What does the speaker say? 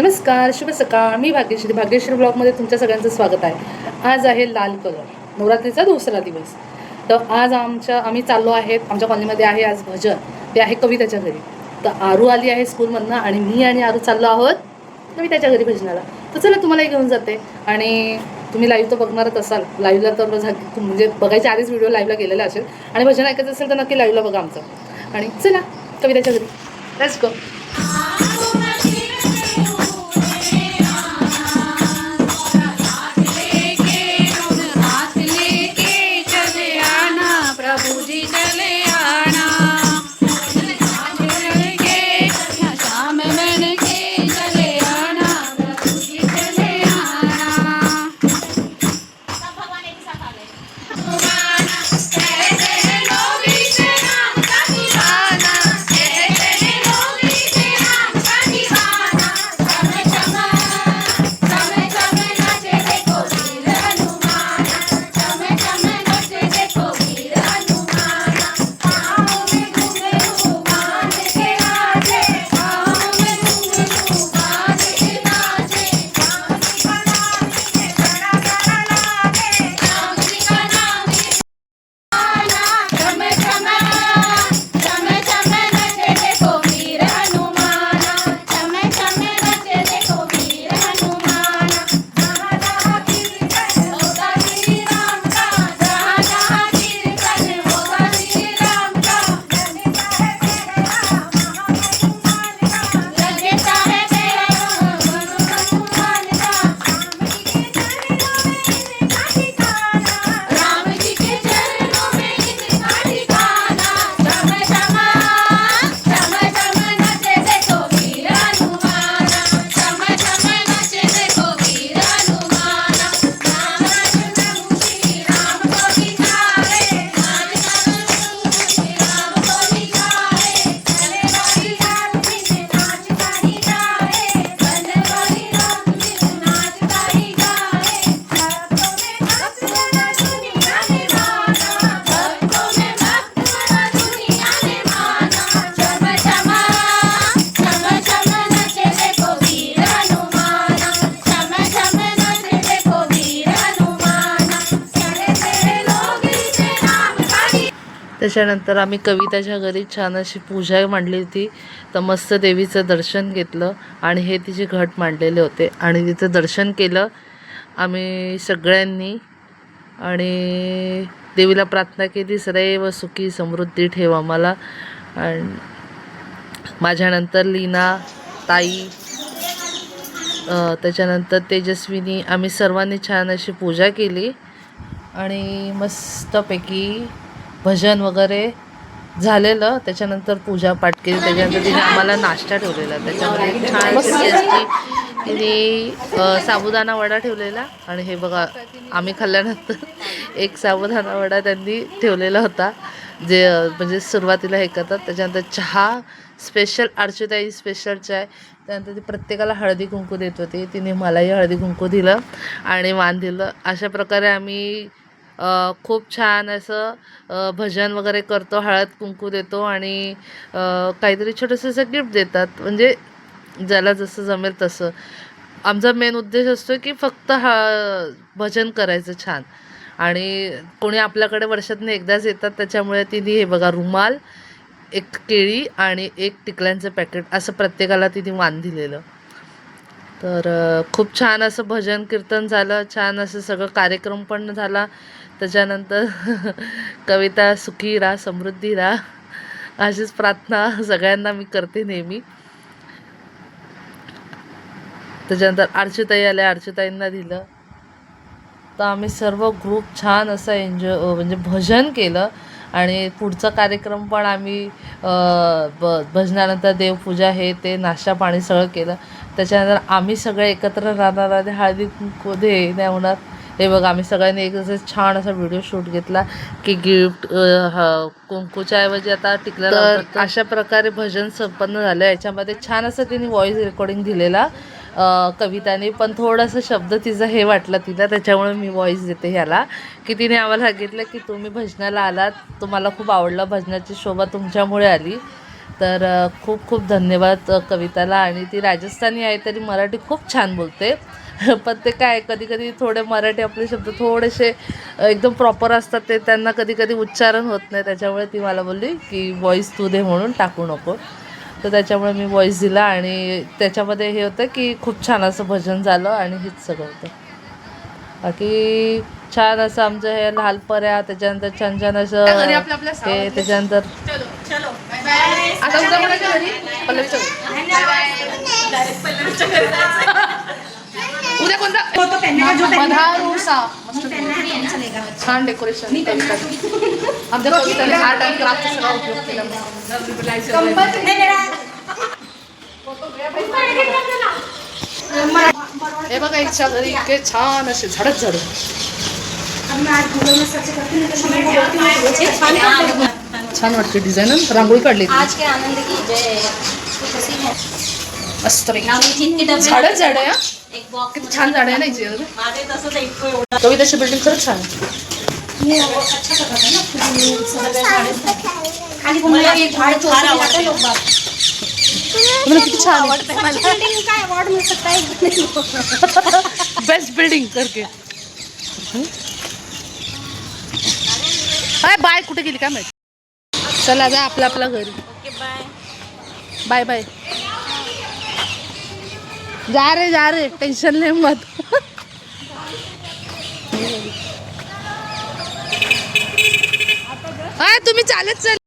नमस्कार शुभ सकाळ. मी भाग्यश्री. भाग्यश्री ब्लॉगमध्ये तुमच्या सगळ्यांचं स्वागत आहे. आज आहे लाल कलर नवरात्रीचा दुसरा दिवस. तर आज आमच्या आम्ही चाललो आहेत आमच्या कॉलनीमध्ये आहे आज भजन. ते आहे कविताच्या घरी. तर आरू आली आहे स्कूलमधनं आणि मी आणि आरू चाललो आहोत कविताच्या घरी भजनाला. तर चला तुम्हालाही घेऊन जाते. आणि तुम्ही लाईव्ह तर बघणारच असाल. लाईव्हला तर झा- म्हणजे बघायच्या आधीच व्हिडिओ लाईव्हला गेलेला असेल. आणि भजन ऐकायचं असेल तर नक्की लाईव्हला बघा आमचं. आणि चला कविताच्या घरी. लेट्स गो त्याच्यानंतर आम्ही कविताच्या घरी छान अशी पूजा मांडली होती. तर मस्त देवीचं दर्शन घेतलं आणि हे तिचे घट मांडलेले होते. आणि तिचं दर्शन केलं आम्ही सगळ्यांनी. आणि देवीला प्रार्थना केली सदैव सुखी समृद्धी ठेव आम्हाला. आणि माझ्यानंतर लीना ताई त्याच्यानंतर तेजस्विनी आम्ही सर्वांनी छान अशी पूजा केली. आणि मस्तपैकी भजन वगैरे झालेलं. त्याच्यानंतर पूजा पाठ केली. त्याच्यानंतर तिने आम्हाला नाश्ता ठेवलेला. त्याच्यामध्ये एक छान तिने साबुदाणा वडा ठेवलेला. आणि हे बघा आम्ही खाल्ल्यानंतर एक साबुदाणा वडा त्यांनी ठेवलेला होता. जे म्हणजे सुरुवातीला हे करतात. त्याच्यानंतर चहा स्पेशल अर्चुताई स्पेशल चाय त्यानंतर ती प्रत्येकाला हळदी कुंकू देत होती. तिने मलाही हळदी कुंकू दिलं आणि मान दिलं. अशा प्रकारे आम्ही खूप छान असं भजन वगैरे करतो हळद कुंकू देतो आणि काहीतरी छोटंसं असं गिफ्ट देतात. म्हणजे ज्याला जसं जमेल तसं. आमचा मेन उद्देश असतो की फक्त हा भजन करायचं छान. आणि कोणी आपल्याकडे वर्षातून एकदाच येतात त्याच्यामुळे तिने हे बघा रुमाल एक केळी आणि एक टिकल्यांचं पॅकेट असं प्रत्येकाला तिने मान दिलेलं. तर खूप छान असं भजन कीर्तन झालं छान असं सगळं कार्यक्रम पण झाला. त्याच्यानंतर कविता सुखी राहा समृद्धी राहा. अशीच प्रार्थना सगळ्यांना मी करते नेहमी. त्याच्यानंतर अर्चुताई आल्या. अर्चुताईंना दिलं. तर आम्ही सर्व ग्रुप छान असं एन्जॉय म्हणजे भजन केलं. आणि पुढचा कार्यक्रम पण आम्ही ब भजनानंतर देवपूजा हे ते नाश्ता पाणी सगळं केलं. त्याच्यानंतर आम्ही सगळे एकत्र राहणार आणि हळदी कोधे नाही होणार. हे बघ आम्ही सगळ्यांनी एक असं छान असा व्हिडिओ शूट घेतला की गिफ्ट कुंकूच्या ऐवजी आता टिकलं तर अशा प्रकारे भजन संपन्न झालं. याच्यामध्ये छान असं तिने व्हॉइस रेकॉर्डिंग दिलेला. कविताने पण थोडंसं शब्द तिचा हे वाटला तिला त्याच्यामुळे मी व्हॉइस देते ह्याला. की तिने आम्हाला सांगितलं की तुम्ही भजनाला आलात. तुम्हाला खूप आवडलं भजनाची शोभा तुमच्यामुळे आली. तर खूप खूप धन्यवाद कविताला. आणि ती राजस्थानी आहे तरी मराठी खूप छान बोलते. पण ते काय कधी कधी थोडे मराठी आपले शब्द थोडेसे एकदम प्रॉपर असतात ते त्यांना कधी कधी उच्चारण होत नाही. त्याच्यामुळे ती मला बोलली की वॉईस तू दे म्हणून टाकू नको. तर त्याच्यामुळे मी वॉईस दिला आणि त्याच्यामध्ये हे होतं की खूप छान असं भजन झालं आणि हेच सगळं होतं. बाकी छान असं आमचं हे लालपऱ्या त्याच्यानंतर छान छान असं घरी. आपल्या आपल्या हे त्याच्यानंतर आता उद्या कोणाच्या घरी पल्लवीच्या घरी उद्या कोणता मधारूसा छान डेकोरेशन आमच्या कविताने आर्ट अँड क्राफ्टचा सगळा उपयोग केला हे। बघा इच्छा घरी इतके छान असे झाडच झाड छान वाटते डिझाईन रांगोळी काढली ती. आज के आनंद की जय। खुशी है। मस्त पैकी. नागरिक के डबे झाडच झाड आहे हा. एक बॉक्स किती छान झाड आहे ना इथे कविताची बिल्डिंग खरंच छान आहे. खाली मला एक झाड फार आवडते लोक तुम्हाला किती छान आहे. काय अवॉर्ड मिल सकता है बेस्ट बिल्डिंग करके. हाय बाय कुठे गेली काय माहिती? चला जा आपल्या आपल्या घरी. ओके बाय बाय बाय जा रे जा रे. टेन्शन नाही मत. तुम्ही चालत चल.